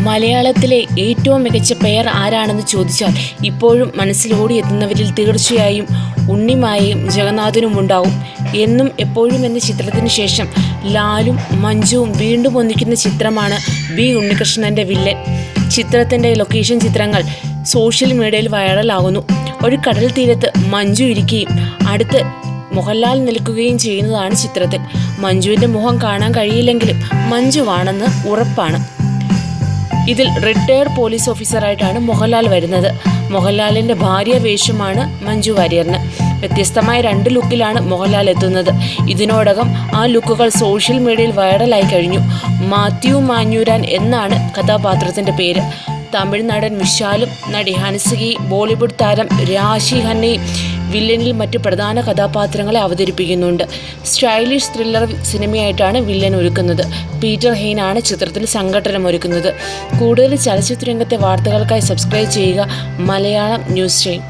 മലയാളത്തിലെ ഏറ്റവും മികച്ച പെയർ ആരാണെന്ന് ചോദിച്ചാൽ ഇപ്പോഴും മനസ്സിലോടി എത്തുന്നവരിൽ തീർച്ചയായും ഉണ്ണിമായയും ജഗന്നാഥനും ഉണ്ടാവും. എന്നും എപ്പോഴും എന്ന ചിത്രത്തിന് ശേഷം ലാലും മഞ്ജുവും വീണ്ടും ഒന്നിക്കുന്ന ചിത്രമാണ് ബി ഉണ്ണികൃഷ്ണന്റെ വില്ലൻ. ചിത്രത്തിന്റെ ലൊക്കേഷൻ ചിത്രങ്ങൾ സോഷ്യൽ മീഡിയയിൽ വൈറലാകുന്നു ഒരു കടൽ തീരത്ത് മഞ്ജു ഇരിക്കുകയും അടുത്ത് മോഹൻലാൽ നിൽക്കുകയും ചെയ്യുന്നതാണ് ചിത്രത്തിൽ. മഞ്ജുവിന്റെ മുഖം കാണാൻ കഴിയില്ലെങ്കിലും മഞ്ജുവാണെന്ന് ഉറപ്പാണ്. ഇതിൽ റിട്ടയർഡ് പോലീസ് ഓഫീസറായിട്ടാണ് മോഹൻലാൽ വരുന്നത്. മോഹൻലാലിന്റെ ഭാര്യ വേഷമാണ് മഞ്ജു വാര്യറിന്. വ്യത്യസ്തമായ രണ്ട് ലുക്കിലാണ് മോഹൻലാൽ എത്തുന്നത്. ഇതിനോടകം ആ ലുക്കുകൾ സോഷ്യൽ മീഡിയയിൽ വൈറലായി കഴിഞ്ഞു. മാത്യു മാഞ്ഞൂരാൻ എന്നാണ് കഥാപാത്രത്തിന്റെ പേര്. തമിഴ് നടൻ വിശാലും നടി ഹൻസികി ബോളിവുഡ് താരം രാശി ഖന്നയും വില്ലനിൽ മറ്റ് പ്രധാന കഥാപാത്രങ്ങളെ അവതരിപ്പിക്കുന്നുണ്ട്. സ്റ്റൈലിഷ് ത്രില്ലർ സിനിമയായിട്ടാണ് വില്ലൻ ഒരുക്കുന്നത്. പീറ്റർ ഹെയ്ൻ ആണ് ചിത്രത്തിൽ സംഘടനം ഒരുക്കുന്നത് കൂടുതൽ ചലച്ചിത്ര രംഗത്തെ വാർത്തകൾക്കായി സബ്സ്ക്രൈബ് ചെയ്യുക മലയാളം ന്യൂസ് ടൈം.